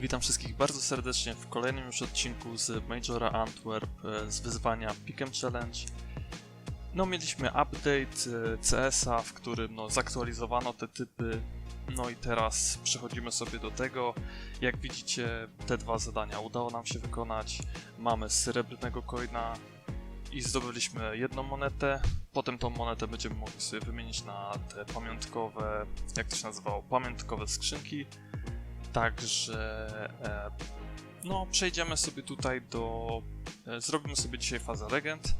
Witam wszystkich bardzo serdecznie w kolejnym już odcinku z Majora Antwerp e, z wyzwania Pick'em Challenge. No mieliśmy update e, CS-a, w którym no, zaktualizowano te typy. No i teraz przechodzimy sobie do tego. Jak widzicie, te dwa zadania udało nam się wykonać. Mamy srebrnego coina i zdobyliśmy jedną monetę. Potem tą monetę będziemy mogli sobie wymienić na te pamiątkowe, jak to się nazywało, pamiątkowe skrzynki. Także e, no, przejdziemy sobie tutaj do. E, zrobimy sobie dzisiaj fazę legend.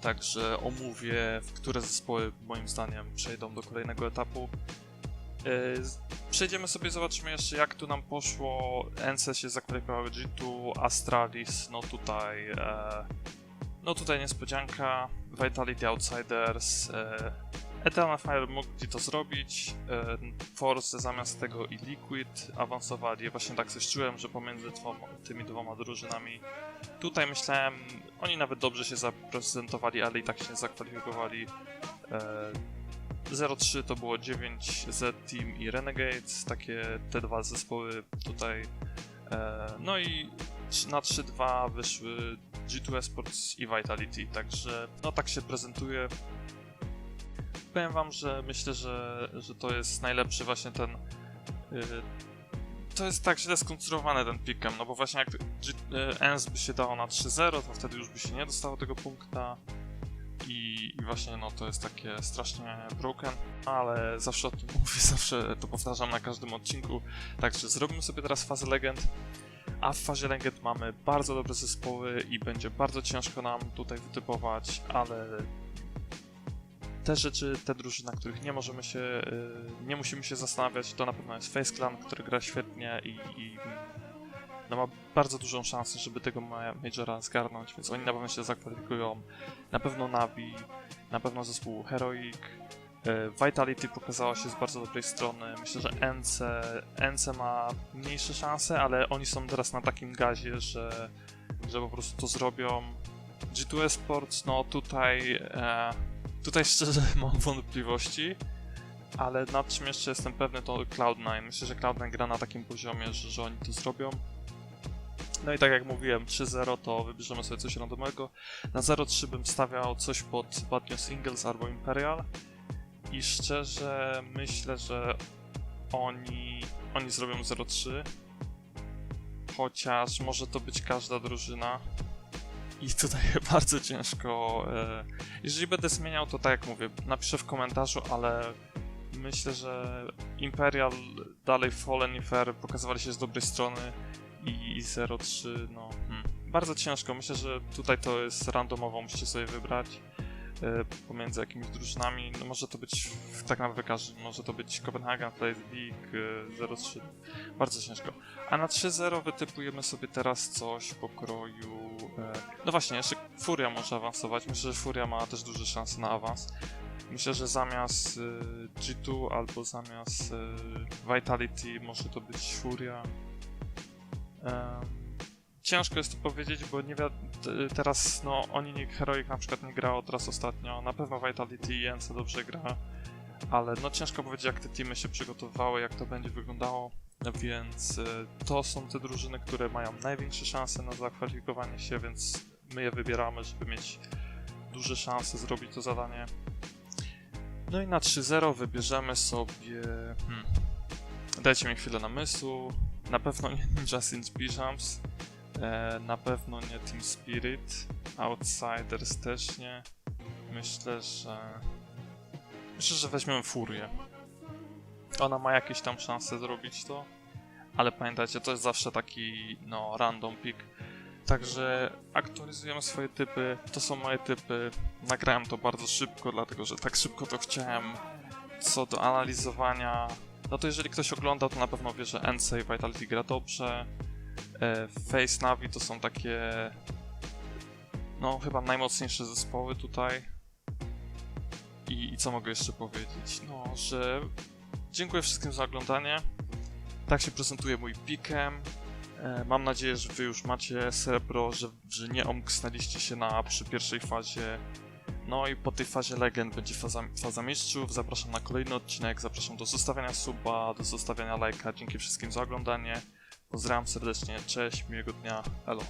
Także omówię, w które zespoły moim zdaniem przejdą do kolejnego etapu. E, przejdziemy sobie, zobaczymy jeszcze jak tu nam poszło. NC się zakwalifikowały G2, Astralis, no tutaj. No tutaj niespodzianka. Vitality Outsiders. E, Eternal Fire mogli to zrobić. e, Force zamiast tego i Liquid awansowali. Właśnie tak coś czułem, że pomiędzy dwoma, tymi dwoma drużynami. Tutaj myślałem, oni nawet dobrze się zaprezentowali, ale i tak się zakwalifikowali. E, 0-3 to było 9 Z Team i Renegades, takie te dwa zespoły tutaj. E, no i na 3-2 wyszły G2 Esports i Vitality, także no tak się prezentuje powiem wam, że myślę, że, że to jest najlepszy właśnie ten. y, to jest tak źle skonstruowany ten pikem, no bo właśnie jak y, ENS by się dało na 3-0, to wtedy już by się nie dostało tego punkta. I, I właśnie no to jest takie strasznie broken, ale zawsze o tym mówię, zawsze to powtarzam na każdym odcinku. Także zrobimy sobie teraz fazę legend. A w fazie legend mamy bardzo dobre zespoły i będzie bardzo ciężko nam tutaj wytypować, ale te rzeczy, te drużyny, na których nie możemy się, y, nie musimy się zastanawiać, to na pewno jest Face Clan, który gra świetnie i, i no ma bardzo dużą szansę, żeby tego ma- Majora zgarnąć, więc oni na pewno się zakwalifikują. Na pewno Navi, na pewno zespół Heroic. y, Vitality pokazała się z bardzo dobrej strony. Myślę, że NC, NC ma mniejsze szanse, ale oni są teraz na takim gazie, że, że po prostu to zrobią. G2 Sports, no tutaj e, Tutaj szczerze mam wątpliwości, ale nad czym jeszcze jestem pewny to Cloud9. Myślę, że Cloud9 gra na takim poziomie, że, że oni to zrobią. No i tak jak mówiłem, 3-0 to wybierzemy sobie coś randomowego. Na 0-3 bym stawiał coś pod Bad News Ingles albo Imperial. I szczerze myślę, że oni, oni zrobią 0-3. Chociaż może to być każda drużyna. I tutaj bardzo ciężko. E, jeżeli będę zmieniał, to tak jak mówię, napiszę w komentarzu, ale myślę, że Imperial dalej Fallen i Fair pokazywali się z dobrej strony i 0-3, no. Hmm. Bardzo ciężko. Myślę, że tutaj to jest randomowo, musicie sobie wybrać pomiędzy jakimiś drużynami. No może to być tak naprawdę każdy. Może to być League, e, 0-3. Bardzo ciężko. A na 3-0 wytypujemy sobie teraz coś pokroju. E, no właśnie, jeszcze Furia może awansować. Myślę, że Furia ma też duże szanse na awans. Myślę, że zamiast y, G2 albo zamiast Vitality może to być Furia. Em, ciężko jest to powiedzieć, bo nie wiadomo. Teraz, no, oni nie, Heroic na przykład nie grało teraz ostatnio. Na pewno Vitality i Jens dobrze gra. Ale no ciężko powiedzieć, jak te teamy się przygotowywały, jak to będzie wyglądało. Więc y, to są te drużyny, które mają największe szanse na zakwalifikowanie się, więc my je wybieramy, żeby mieć duże szanse zrobić to zadanie. No i na 3-0 wybierzemy sobie. Hmm, dajcie mi chwilę namysłu. Na pewno nie Ninja Bijams. E, na pewno nie Team Spirit. Outsiders też nie. Myślę, że. Myślę, że weźmiemy Furię. Ona ma jakieś tam szanse zrobić to, ale pamiętajcie, to jest zawsze taki, no, random pick. Także aktualizujemy swoje typy, to są moje typy. Nagrałem to bardzo szybko, dlatego że tak szybko to chciałem. Co do analizowania, no to jeżeli ktoś ogląda, to na pewno wie, że NC i Vitality gra dobrze. E, Face Navi to są takie, no, chyba najmocniejsze zespoły tutaj. I, I co mogę jeszcze powiedzieć? No, że Dziękuję wszystkim za oglądanie. Tak się prezentuje mój pikem. E, Mam nadzieję, że wy już macie srebro, że, że nie omknęliście się na przy pierwszej fazie. No i po tej fazie legend będzie faza, faza mistrzów. Zapraszam na kolejny odcinek, zapraszam do zostawiania suba, do zostawiania lajka. Dzięki wszystkim za oglądanie. Pozdrawiam serdecznie, cześć, miłego dnia, elo.